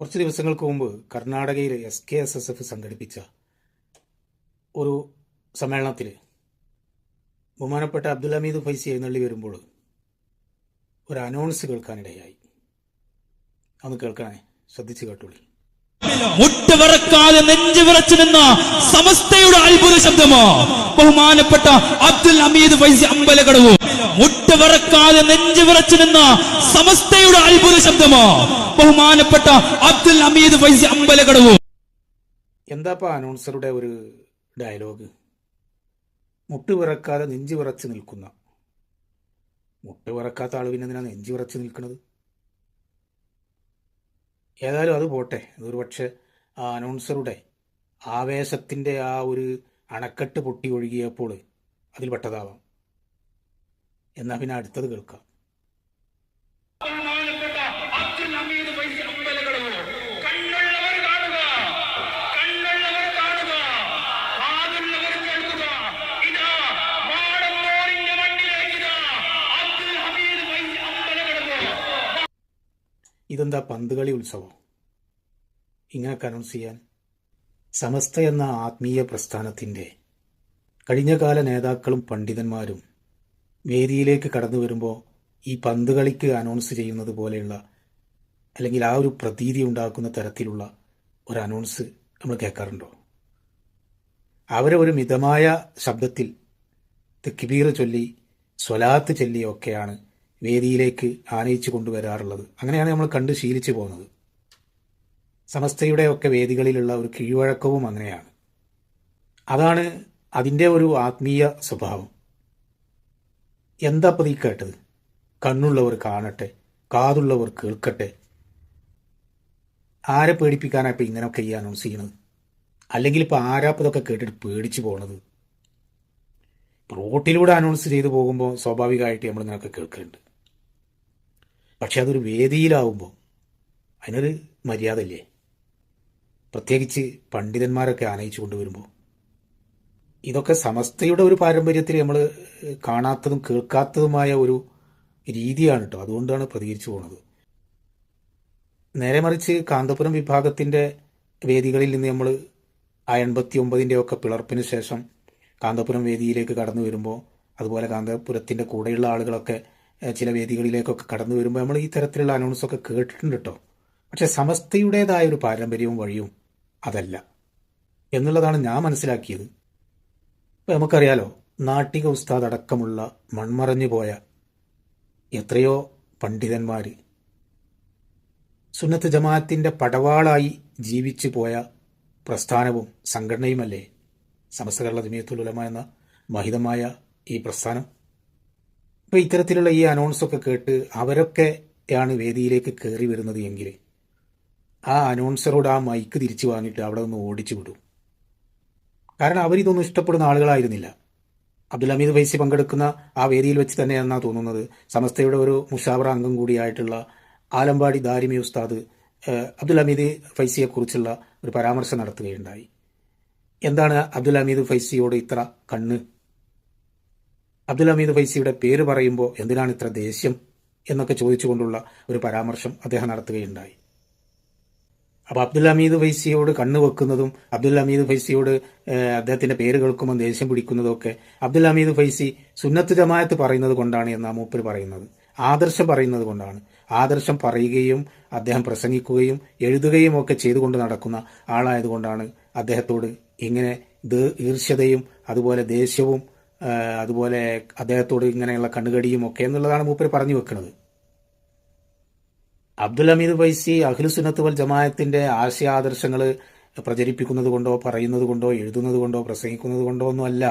കുറച്ച് ദിവസങ്ങൾക്ക് മുമ്പ് കർണാടകയിൽ S K S S F സംഘടിപ്പിച്ച ഒരു സമ്മേളനത്തിൽ ബഹുമാനപ്പെട്ട അബ്ദുൽ ഹമീദ് ഫൈസി എഴുന്നള്ളി വരുമ്പോൾ ഒരു അനൗൺസ് കേൾക്കാനിടയായി. അന്ന് കേൾക്കണേ ശ്രദ്ധിച്ച് കേട്ടോളി. മുട്ടുവിറക്കാതെ നെഞ്ചു വിറച്ചു നിന്ന സമസ്തയുടെ അത്ഭുത ശബ്ദമോ? ബഹുമാനപ്പെട്ട അബ്ദുൽ ഹമീദ് ഫൈസി അമ്പലകടവ് മുട്ടുവിറക്കാതെ നെഞ്ചു വിറച്ചു നിന്ന സമസ്തയുടെ അത്ഭുത ശബ്ദമോ? ബഹുമാനപ്പെട്ട അബ്ദുൽ ഹമീദ് ഫൈസി അമ്പലകടവ് എന്താപ്പാ അനൗൺസറുടെ ഒരു ഡയലോഗ്? മുട്ട് വിറക്കാതെ നെഞ്ച് വിറച്ചു നിൽക്കുന്ന. മുട്ട് വിറക്കാത്ത ആൾ പിന്നെ എന്തിനാ നെഞ്ച് വിറച്ച് നിൽക്കുന്നത് ഏതായാലും അത് പോട്ടെ. അതൊരു പക്ഷേ ആ അനൗൺസറുടെ ആവേശത്തിന്റെ ആ ഒരു അണക്കെട്ട് പൊട്ടി ഒഴുകിയപ്പോൾ അതിൽ പെട്ടതാവാം. എന്നാൽ പിന്നെ അടുത്തത് കേൾക്കാം. ഇതെന്താ പന്തുകളി ഉത്സവം? ഇങ്ങനെ അനൗൺസ് ചെയ്യാൻ സമസ്ത എന്ന ആത്മീയ പ്രസ്ഥാനത്തിന്റെ കഴിഞ്ഞകാല നേതാക്കളും പണ്ഡിതന്മാരും വേദിയിലേക്ക് കടന്നു വരുമ്പോൾ ഈ പന്തുകളിക്ക് അനൗൺസ് ചെയ്യുന്നത് പോലെയുള്ള അല്ലെങ്കിൽ ആ ഒരു പ്രതീതി ഉണ്ടാക്കുന്ന തരത്തിലുള്ള ഒരു അനൗൺസ് നമ്മൾ കേൾക്കാറുണ്ടോ? അവരെ ഒരു മിതമായ ശബ്ദത്തിൽ തെക്കിബീർ ചൊല്ലി സ്വലാത്ത് ചൊല്ലിയൊക്കെയാണ് വേദിയിലേക്ക് ആനയിച്ചു കൊണ്ടുവരാറുള്ളത്. അങ്ങനെയാണ് നമ്മൾ കണ്ട് ശീലിച്ചു പോകുന്നത്. സമസ്തയുടെ ഒക്കെ വേദികളിലുള്ള ഒരു കീഴ്വഴക്കവും അങ്ങനെയാണ്. അതാണ് അതിന്റെ ഒരു ആത്മീയ സ്വഭാവം. എന്താ പതി കേട്ടത്? കണ്ണുള്ളവർ കാണട്ടെ കാതുള്ളവർ കേൾക്കട്ടെ. ആരെ പേടിപ്പിക്കാനാണ് ഇപ്പം ഇങ്ങനെയൊക്കെ ഈ അനൗൺസ് ചെയ്യണത്? അല്ലെങ്കിൽ ഇപ്പം ആരാപ്പതൊക്കെ കേട്ടിട്ട് പേടിച്ചു പോണത്? റോട്ടിലൂടെ അനൗൺസ് ചെയ്തു പോകുമ്പോൾ സ്വാഭാവികമായിട്ട് നമ്മൾ ഇങ്ങനെയൊക്കെ കേൾക്കുന്നുണ്ട് പക്ഷെ അതൊരു വേദിയിലാവുമ്പോൾ അതിനൊരു മര്യാദ അല്ലേ പ്രത്യേകിച്ച് പണ്ഡിതന്മാരൊക്കെ ആനയിച്ചു കൊണ്ടുവരുമ്പോൾ ഇതൊക്കെ സമസ്തയുടെ ഒരു പാരമ്പര്യത്തിൽ നമ്മൾ കാണാത്തതും കേൾക്കാത്തതുമായ ഒരു രീതിയാണ് കേട്ടോ അതുകൊണ്ടാണ് പ്രതികരിച്ചു പോകുന്നത് നേരെ മറിച്ച് കാന്തപുരം വിഭാഗത്തിന്റെ വേദികളിൽ നിന്ന് നമ്മൾ ആ എൺപത്തി ഒമ്പതിന്റെ ഒക്കെ പിളർപ്പിന് ശേഷം കാന്തപുരം വേദിയിലേക്ക് കടന്നു വരുമ്പോൾ അതുപോലെ കാന്തപുരത്തിന്റെ കൂടെയുള്ള ആളുകളൊക്കെ ചില വേദികളിലേക്കൊക്കെ കടന്നു വരുമ്പോൾ നമ്മൾ ഈ തരത്തിലുള്ള അനൗൺസൊക്കെ കേട്ടിട്ടുണ്ട് കേട്ടോ പക്ഷെ സമസ്തയുടേതായ ഒരു പാരമ്പര്യവും വഴിയും അതല്ല. എന്നുള്ളതാണ് ഞാൻ മനസ്സിലാക്കിയത്. ഇപ്പം നമുക്കറിയാലോ നാട്ടിക ഉസ്താദ് അടക്കമുള്ള മൺമറഞ്ഞു പോയ എത്രയോ പണ്ഡിതന്മാർ സുന്നത്ത് ജമാഅത്തിന്റെ പടവാളായി ജീവിച്ചു പോയ പ്രസ്ഥാനവും സംഘടനയുമല്ലേ? സമസ്ത കേരള ജമിയത്തുൽ ഉലമ എന്ന മഹിതമായ ഈ പ്രസ്ഥാനം. അപ്പോൾ ഇത്തരത്തിലുള്ള ഈ അനൗൺസൊക്കെ കേട്ട് അവരൊക്കെയാണ് വേദിയിലേക്ക് കയറി വരുന്നത് എങ്കിൽ ആ അനൗൺസറോട് ആ മൈക്ക് തിരിച്ചു വാങ്ങിയിട്ട് അവിടെ നിന്ന് ഓടിച്ചു വിടും. കാരണം അവരിതൊന്നും ഇഷ്ടപ്പെടുന്ന ആളുകളായിരുന്നില്ല. അബ്ദുൽ ഹമീദ് ഫൈസി പങ്കെടുക്കുന്ന ആ വേദിയിൽ വെച്ച് തന്നെയാണെന്നാണ് തോന്നുന്നത്. സമസ്തയുടെ ഒരു മുഷാവറ അംഗം കൂടിയായിട്ടുള്ള ആലമ്പാടി ദാരിമി ഉസ്താദ് അബ്ദുൽ ഹമീദ് ഫൈസിയെക്കുറിച്ചുള്ള ഒരു പരാമർശം നടത്തുകയുണ്ടായി. എന്താണ് അബ്ദുൽ ഹമീദ് ഫൈസിയോട് ഇത്ര കണ്ണ് അബ്ദുൽ ഹമീദ് ഫൈസിയുടെ പേര് പറയുമ്പോൾ എന്തിനാണ് ഇത്ര ദേഷ്യം എന്നൊക്കെ ചോദിച്ചുകൊണ്ടുള്ള ഒരു പരാമർശം അദ്ദേഹം നടത്തുകയുണ്ടായി. അപ്പോൾ അബ്ദുൽ ഹമീദ് ഫൈസിയോട് കണ്ണുവെക്കുന്നതും വെക്കുന്നതും അബ്ദുൽ ഹമീദ് ഫൈസിയോട് അദ്ദേഹത്തിന്റെ പേര് കേൾക്കുമ്പോൾ ദേഷ്യം പിടിക്കുന്നതും ഒക്കെ അബ്ദുൽ ഹമീദ് ഫൈസി സുന്നത്ത് ജമാഅത്ത് പറയുന്നത് കൊണ്ടാണ് എന്നാ മൂപ്പർ പറയുന്നത്. ആദർശം പറയുന്നത് കൊണ്ടാണ്. ആദർശം പറയുകയും അദ്ദേഹം പ്രസംഗിക്കുകയും എഴുതുകയും ഒക്കെ ചെയ്തുകൊണ്ട് നടക്കുന്ന ആളായതുകൊണ്ടാണ് അദ്ദേഹത്തോട് ഇങ്ങനെ ഈർഷ്യതയും അതുപോലെ ദേഷ്യവും അതുപോലെ അദ്ദേഹത്തോട് ഇങ്ങനെയുള്ള കണ്ണുകടിയും ഒക്കെ എന്നുള്ളതാണ് മൂപ്പർ പറഞ്ഞു വെക്കുന്നത് അബ്ദുൽ ഹമീദ് ഫൈസി അഖിലു സുന്നത്ത് വൽ ജമാഅത്തിന്റെ ആശയാദർശങ്ങൾ പ്രചരിപ്പിക്കുന്നത് കൊണ്ടോ പറയുന്നത് കൊണ്ടോ എഴുതുന്നത് കൊണ്ടോ പ്രസംഗിക്കുന്നത് കൊണ്ടോ ഒന്നുമല്ല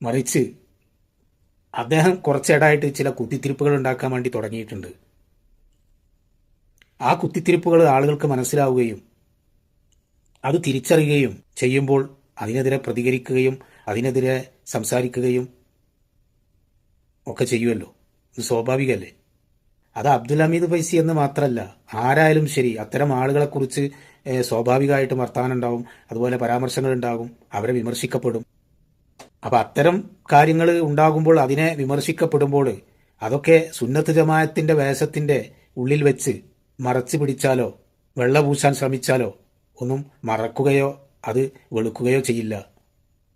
മറിച്ച് അദ്ദേഹം കുറച്ചേടായിട്ട് ചില കുത്തിത്തിരിപ്പുകൾ ഉണ്ടാക്കാൻ വേണ്ടി തുടങ്ങിയിട്ടുണ്ട്. ആ കുത്തിത്തിരിപ്പുകൾ ആളുകൾക്ക് മനസ്സിലാവുകയും അത് തിരിച്ചറിയുകയും ചെയ്യുമ്പോൾ അതിനെതിരെ പ്രതികരിക്കുകയും അതിനെതിരെ സംസാരിക്കുകയും ഒക്കെ ചെയ്യുമല്ലോ ഇത് സ്വാഭാവികമല്ലേ? അത് അബ്ദുൽ ഹമീദ് ഫൈസി എന്ന് മാത്രമല്ല ആരായാലും ശരി അത്തരം ആളുകളെക്കുറിച്ച് സ്വാഭാവികമായിട്ടും വർത്തമാനം ഉണ്ടാവും അതുപോലെ പരാമർശങ്ങൾ ഉണ്ടാകും അവരെ വിമർശിക്കപ്പെടും. അപ്പൊ അത്തരം കാര്യങ്ങൾ ഉണ്ടാകുമ്പോൾ അതിനെ വിമർശിക്കപ്പെടുമ്പോൾ അതൊക്കെ സുന്നത്ത് ജമാഅത്തിന്റെ വേഷത്തിന്റെ ഉള്ളിൽ വെച്ച് മറച്ചു പിടിച്ചാലോ വെള്ള പൂശാൻ ശ്രമിച്ചാലോ ഒന്നും മറക്കുകയോ അത് വെളുക്കുകയോ ചെയ്യില്ല.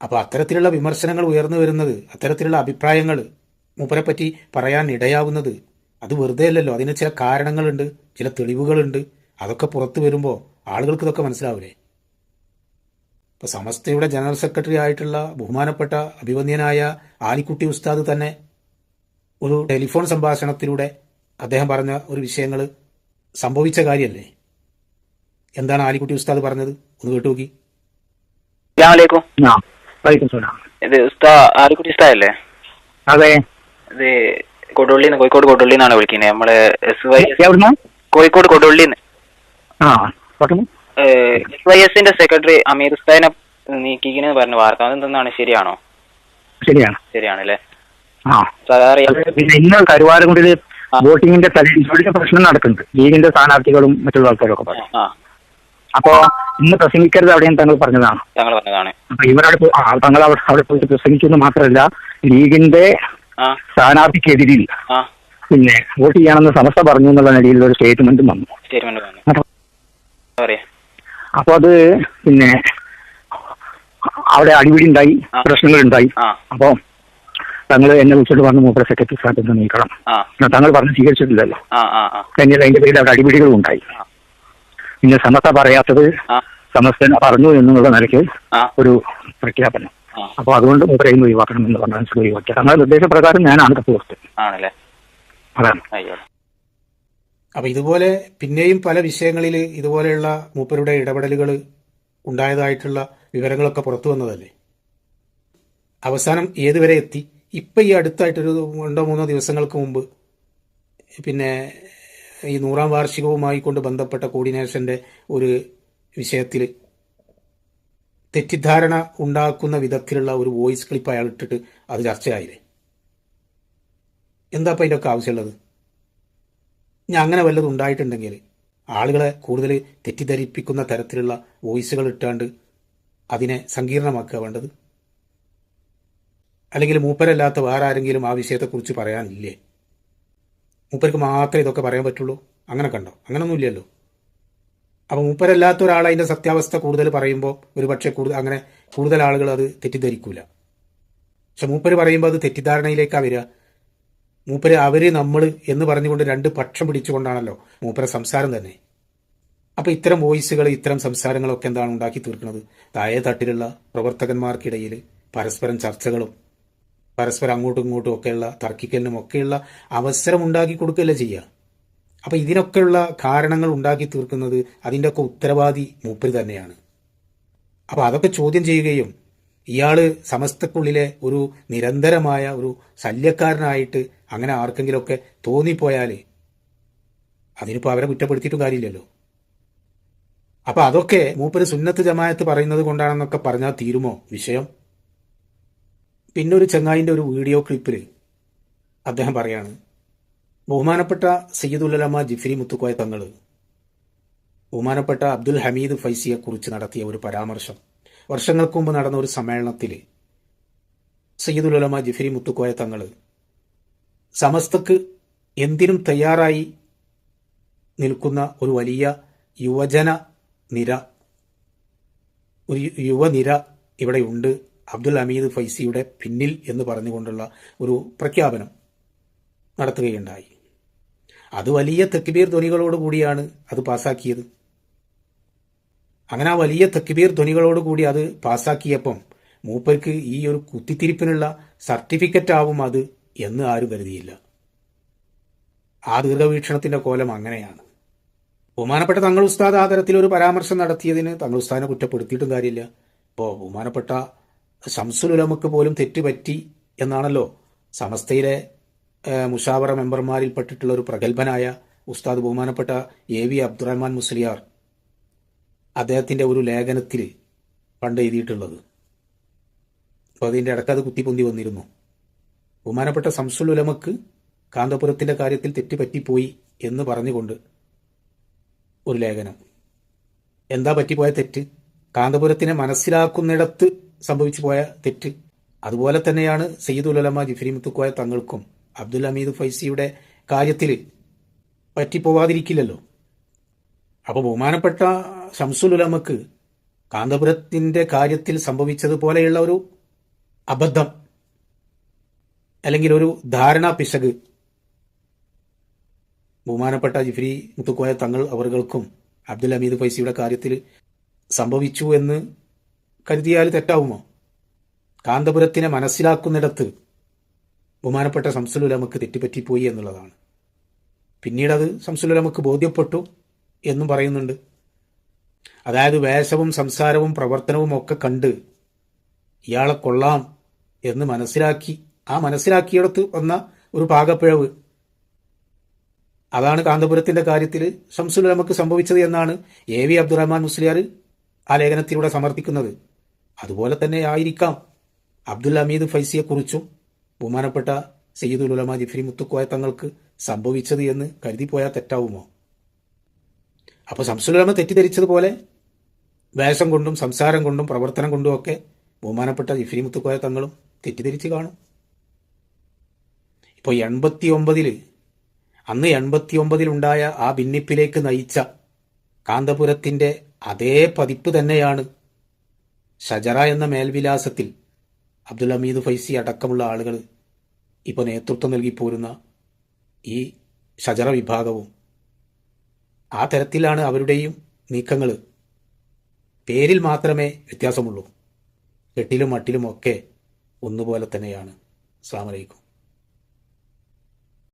അപ്പോൾ അത്തരത്തിലുള്ള വിമർശനങ്ങൾ ഉയർന്നു വരുന്നത് അത്തരത്തിലുള്ള അഭിപ്രായങ്ങൾ മൂപ്പരെപ്പറ്റി പറയാൻ ഇടയാവുന്നത് അത് വെറുതെ അല്ലല്ലോ. അതിന് ചില കാരണങ്ങളുണ്ട് ചില തെളിവുകളുണ്ട്. അതൊക്കെ പുറത്തു വരുമ്പോൾ ആളുകൾക്ക് ഇതൊക്കെ മനസ്സിലാവില്ലേ ഇപ്പോൾ സമസ്തയുടെ ജനറൽ സെക്രട്ടറി ആയിട്ടുള്ള ബഹുമാനപ്പെട്ട അഭിവന്യനായ ആലിക്കുട്ടി ഉസ്താദ് തന്നെ ഒരു ടെലിഫോൺ സംഭാഷണത്തിലൂടെ അദ്ദേഹം പറഞ്ഞ ഒരു വിഷയങ്ങൾ സംഭവിച്ച കാര്യമല്ലേ എന്താണ് ആലിക്കുട്ടി ഉസ്താദ് പറഞ്ഞത്? ഒന്ന് കേട്ടു നോക്കി. ഇത് ഉസ്താ ആലിക്കുട്ടി ഉസ്താ അല്ലേ? അതെ. ഇത് കൊടുള്ളിന്ന് കോഴിക്കോട് കൊടുള്ളിന്നാണ് വിളിക്കുന്നത്. നമ്മളെ എസ് വൈ കോഴിക്കോട് കൊടുവള്ളിന്ന്. എസ് വൈ എസിന്റെ സെക്രട്ടറി അമീർ ഉസ്താദിനെ നീക്കിക്കുന്നു പറഞ്ഞു. വാർത്ത അതെന്താണ് ശരിയാണോ? ശരിയാണ്. ശരിയാണല്ലേ? പിന്നെ ഇന്ന് കരുവാരക്കുണ്ടിൽ ആ. വോട്ടിങ്ങിന്റെ പ്രശ്നം നടക്കുന്നുണ്ട്. ലീഗിന്റെ സ്ഥാനാർത്ഥികളും മറ്റുള്ള ആൾക്കാരും ഒക്കെ പറഞ്ഞു അപ്പോ ഇന്ന് പ്രസംഗിക്കരുത് അവിടെയും താങ്കൾ പറഞ്ഞതാണ്. താങ്കൾ പറഞ്ഞതാണ്. അപ്പൊ ഇവരവിടെ പോ- ആ, താങ്കൾ അവിടെ അവിടെ പോയിട്ട് പ്രസംഗിക്കുന്നു മാത്രമല്ല ലീഗിന്റെ ആ. സ്ഥാനാർത്ഥിക്കെതിരിൽ ആ. പിന്നെ വോട്ട് ചെയ്യണമെന്ന് സമസ്ത പറഞ്ഞു എന്നുള്ള നിലയിൽ ഒരു സ്റ്റേറ്റ്മെന്റും വന്നു. സ്റ്റേറ്റ്മെന്റ് പറഞ്ഞു അപ്പൊ- പറയാ. അപ്പൊ അത് പിന്നെ അവിടെ അടിപിടി ഉണ്ടായി ആ. പ്രശ്നങ്ങൾ ഉണ്ടായി. ആ. അപ്പോ താങ്കൾ എന്നെ വിളിച്ചിട്ട് പറഞ്ഞു മൂപ്പര സെക്രട്ടറി സ്ഥാനത്ത് നിന്ന് നീക്കണം. ആ. താങ്കൾ പറഞ്ഞ് സ്വീകരിച്ചിട്ടില്ലല്ലോ. ആ ആ അതിന്റെ പേരിൽ അവിടെ അടിപിടികളും ഉണ്ടായി. ആ. പിന്നെ സമസ്ത പറയാത്തത് സമസ്തൻ സമസ്ത പറഞ്ഞു എന്നുള്ള നിലയ്ക്ക് ഒരു പ്രഖ്യാപനം. അപ്പൊ അതുകൊണ്ട് മൂപ്പരയിൽ നിന്ന് ഒഴിവാക്കണം എന്ന് പറഞ്ഞാൽ ഒഴിവാക്കി തങ്ങളുടെ നിർദ്ദേശപ്രകാരം ഞാനാണ് കത്ത് കൊടുത്തത് അതാണ്. അപ്പൊ അപ്പോൾ ഇതുപോലെ പിന്നെയും പല വിഷയങ്ങളിൽ ഇതുപോലെയുള്ള മൂപ്പരുടെ ഇടപെടലുകൾ ഉണ്ടായതായിട്ടുള്ള വിവരങ്ങളൊക്കെ പുറത്തു വന്നതല്ലേ? അവസാനം ഏതുവരെ എത്തി? ഇപ്പം ഈ അടുത്തായിട്ടൊരു രണ്ടോ മൂന്നോ ദിവസങ്ങൾക്ക് മുമ്പ് പിന്നെ ഈ നൂറാം വാർഷികവുമായി കൊണ്ട് ബന്ധപ്പെട്ട കോർഡിനേഷന്റെ ഒരു വിഷയത്തിൽ തെറ്റിദ്ധാരണ ഉണ്ടാക്കുന്ന വിധത്തിലുള്ള ഒരു വോയിസ് ക്ലിപ്പ് അയാൾ ഇട്ടിട്ട് അത് ചർച്ചയായില്ലേ? എന്താ അപ്പം അതിന്റെ ഒക്കെ ആവശ്യമുള്ളത്? ഞാൻ അങ്ങനെ വല്ലതും ഉണ്ടായിട്ടുണ്ടെങ്കിൽ ആളുകളെ കൂടുതൽ തെറ്റിദ്ധരിപ്പിക്കുന്ന തരത്തിലുള്ള വോയിസുകൾ ഇട്ടാണ്ട് അതിനെ സങ്കീർണമാക്കുക വേണ്ടത്? അല്ലെങ്കിൽ മൂപ്പരല്ലാത്ത വേറെ ആരെങ്കിലും ആ വിഷയത്തെക്കുറിച്ച് പറയാനില്ലേ? മൂപ്പർക്ക് മാത്രമേ ഇതൊക്കെ പറയാൻ പറ്റുള്ളൂ. അങ്ങനെ കണ്ടോ? അങ്ങനൊന്നുമില്ലല്ലോ. അപ്പോൾ മൂപ്പരല്ലാത്ത ഒരാൾ അതിന്റെ സത്യാവസ്ഥ കൂടുതൽ പറയുമ്പോൾ ഒരു പക്ഷേ കൂടുതൽ അങ്ങനെ കൂടുതൽ ആളുകൾ അത് തെറ്റിദ്ധരിക്കൂല. പക്ഷെ മൂപ്പര് പറയുമ്പോൾ അത് തെറ്റിദ്ധാരണയിലേക്കാണ് വരിക. മൂപ്പര് അവർ നമ്മൾ എന്ന് പറഞ്ഞുകൊണ്ട് രണ്ട് പക്ഷം പിടിച്ചുകൊണ്ടാണല്ലോ മൂപ്പര സംസാരം തന്നെ. അപ്പൊ ഇത്തരം വോയിസുകൾ ഇത്തരം സംസാരങ്ങളൊക്കെ എന്താണ് ഉണ്ടാക്കി തീർക്കുന്നത്? താഴെ തട്ടിലുള്ള പ്രവർത്തകന്മാർക്കിടയിൽ പരസ്പരം ചർച്ചകളും പരസ്പരം അങ്ങോട്ടും ഇങ്ങോട്ടും ഒക്കെയുള്ള തർക്കിക്കലിനും ഒക്കെയുള്ള അവസരം ഉണ്ടാക്കി കൊടുക്കുകയല്ലേ ചെയ്യുക? അപ്പം ഇതിനൊക്കെയുള്ള കാരണങ്ങൾ ഉണ്ടാക്കി തീർക്കുന്നത് അതിന്റെയൊക്കെ ഉത്തരവാദി മൂപ്പര് തന്നെയാണ്. അപ്പോൾ അതൊക്കെ ചോദ്യം ചെയ്യുകയും ഇയാൾ സമസ്തക്കുള്ളിലെ ഒരു നിരന്തരമായ ഒരു ശല്യക്കാരനായിട്ട് അങ്ങനെ ആർക്കെങ്കിലുമൊക്കെ തോന്നിപ്പോയാൽ അതിനിപ്പോൾ അവരെ കുറ്റപ്പെടുത്തിയിട്ടും കാര്യമില്ലല്ലോ. അപ്പോൾ അതൊക്കെ മൂപ്പര് സുന്നത്ത് ജമായത്ത് പറയുന്നത് കൊണ്ടാണെന്നൊക്കെ പറഞ്ഞാൽ തീരുമോ വിഷയം? പിന്നെ ഒരു ചെങ്ങായിന്റെ ഒരു വീഡിയോ ക്ലിപ്പിൽ അദ്ദേഹം പറയാണ് ബഹുമാനപ്പെട്ട സയ്യിദുലമ ജിഫ്രി മുത്തുക്കോയ തങ്ങൾ ബഹുമാനപ്പെട്ട അബ്ദുൽ ഹമീദ് ഫൈസിയെക്കുറിച്ച് നടത്തിയ ഒരു പരാമർശം. വർഷങ്ങൾക്ക് മുമ്പ് നടന്ന ഒരു സമ്മേളനത്തിൽ സയ്യിദുലമ ജിഫ്രി മുത്തുക്കോയ തങ്ങൾ സമസ്തക്ക് എന്തിനും തയ്യാറായി നിൽക്കുന്ന ഒരു വലിയ യുവജന നിര ഒരു യുവനിര ഇവിടെയുണ്ട്. അബ്ദുൽ ഹമീദ് ഫൈസിയുടെ പിന്നിൽ എന്ന് പറഞ്ഞുകൊണ്ടുള്ള ഒരു പ്രഖ്യാപനം നടത്തുകയുണ്ടായി. അത് വലിയ തെക്കുബീർ ധ്വനികളോട് കൂടിയാണ് അത് പാസാക്കിയത്. അങ്ങനെ ആ വലിയ തെക്കുബീർ ധ്വനികളോട് കൂടി അത് പാസാക്കിയപ്പം മൂപ്പർക്ക് ഈ ഒരു കുത്തിത്തിരിപ്പിനുള്ള സർട്ടിഫിക്കറ്റ് ആവും അത് എന്ന് ആരും കരുതിയില്ല. ആ ദീർഘവീക്ഷണത്തിന്റെ കോലം അങ്ങനെയാണ്. ബഹുമാനപ്പെട്ട തങ്ങൾ ഉസ്താദ് ആ തരത്തിലൊരു പരാമർശം നടത്തിയതിന് തങ്ങൾ ഉസ്താദിനെ കുറ്റപ്പെടുത്തിയിട്ടും കാര്യമില്ല. ഇപ്പോൾ ബഹുമാനപ്പെട്ട ഷംസുലുലമക്ക് പോലും തെറ്റുപറ്റി എന്നാണല്ലോ സമസ്തയിലെ മുഷാവറ മെമ്പർമാരിൽ പെട്ടിട്ടുള്ള ഒരു പ്രഗത്ഭനായ ഉസ്താദ് ബഹുമാനപ്പെട്ട എ വി അബ്ദുറഹ്മാൻ മുസ്ലിയാർ അദ്ദേഹത്തിന്റെ ഒരു ലേഖനത്തിൽ പണ്ട് എഴുതിയിട്ടുള്ളത്. അപ്പോൾ അതിന്റെ ഇടയ്ക്ക് അത് കുത്തിപ്പൊന്തി വന്നിരുന്നു. ബഹുമാനപ്പെട്ട സംസുൽ ഉലമക്ക് കാന്തപുരത്തിന്റെ കാര്യത്തിൽ തെറ്റുപറ്റിപ്പോയി എന്ന് പറഞ്ഞുകൊണ്ട് ഒരു ലേഖനം. എന്താ പറ്റിപ്പോയ തെറ്റ്? കാന്തപുരത്തിനെ മനസ്സിലാക്കുന്നിടത്ത് സംഭവിച്ചു പോയ തെറ്റ്. അതുപോലെ തന്നെയാണ് സയ്യിദ് ഉലമ ജിഫ്രി മുത്തുക്കോയ തങ്ങൾക്കും അബ്ദുൽ ഹമീദ് ഫൈസിയുടെ കാര്യത്തിൽ പറ്റിപ്പോവാതിരിക്കില്ലല്ലോ. അപ്പോൾ ബഹുമാനപ്പെട്ട ഷംസുൽ ഉലമക്ക് കാന്തപുരത്തിന്റെ കാര്യത്തിൽ സംഭവിച്ചതുപോലെയുള്ള ഒരു അബദ്ധം അല്ലെങ്കിൽ ഒരു ധാരണാ പിശക് ബഹുമാനപ്പെട്ട ജിഫ്രി മുത്തുക്കോയ തങ്ങൾ അവർകൾക്കും അബ്ദുൽ ഹമീദ് ഫൈസിയുടെ കാര്യത്തിൽ സംഭവിച്ചു എന്ന് കരുതിയാൽ തെറ്റാവുമോ? കാന്തപുരത്തിനെ മനസ്സിലാക്കുന്നിടത്ത് ബഹുമാനപ്പെട്ട സംസുലുലമക്ക് തെറ്റുപറ്റിപ്പോയി എന്നുള്ളതാണ്. പിന്നീട് അത് സംസുലുലമക്ക് ബോധ്യപ്പെട്ടു എന്നും പറയുന്നുണ്ട്. അതായത് വേഷവും സംസാരവും പ്രവർത്തനവും ഒക്കെ കണ്ട് ഇയാളെ കൊള്ളാം എന്ന് മനസ്സിലാക്കി ആ മനസ്സിലാക്കിയിടത്ത് വന്ന ഒരു പാകപ്പിഴവ്. അതാണ് കാന്തപുരത്തിന്റെ കാര്യത്തിൽ ഷംസുൽ നമുക്ക് സംഭവിച്ചത് എന്നാണ് എ വി അബ്ദുറഹ്മാൻ മുസ്ലിയാർ ആ ലേഖനത്തിലൂടെ സമർത്ഥിക്കുന്നത്. അതുപോലെ തന്നെ ആയിരിക്കാം അബ്ദുൽ ഹമീദ് ഫൈസിയെക്കുറിച്ചും ബഹുമാനപ്പെട്ട സയ്യിദുൽ ഉലമ ജിഫ്രി മുത്തുക്കോയ തങ്ങൾക്ക് സംഭവിച്ചത് എന്ന് കരുതിപ്പോയാൽ തെറ്റാവുമോ? അപ്പോൾ സംസുലമ തെറ്റിദ്ധരിച്ചതുപോലെ വേഷം കൊണ്ടും സംസാരം കൊണ്ടും പ്രവർത്തനം കൊണ്ടും ഒക്കെ ബഹുമാനപ്പെട്ട ജിഫ്രി മുത്തുക്കോയ തങ്ങളും തെറ്റിദ്ധരിച്ച് കാണും. ഇപ്പോൾ എൺപത്തി ഒമ്പതിൽ അന്ന് എൺപത്തി ഒമ്പതിലുണ്ടായ ആ ഭിന്നിപ്പിലേക്ക് നയിച്ച കാന്തപുരത്തിന്റെ അതേ പതിപ്പ് തന്നെയാണ് ഷജറ എന്ന മേൽവിലാസത്തിൽ അബ്ദുൽ അമീദ് ഫൈസി അടക്കമുള്ള ആളുകൾ ഇപ്പോൾ നേതൃത്വം നൽകി പോരുന്ന ഈ ഷജറ വിഭാഗവും ആ തരത്തിലാണ് അവരുടെയും നീക്കങ്ങൾ പേരിൽ മാത്രമേ വ്യത്യാസമുള്ളൂ. കെട്ടിലും മട്ടിലും ഒക്കെ ഒന്നുപോലെ തന്നെയാണ്. അസ്സാം വലൈക്കും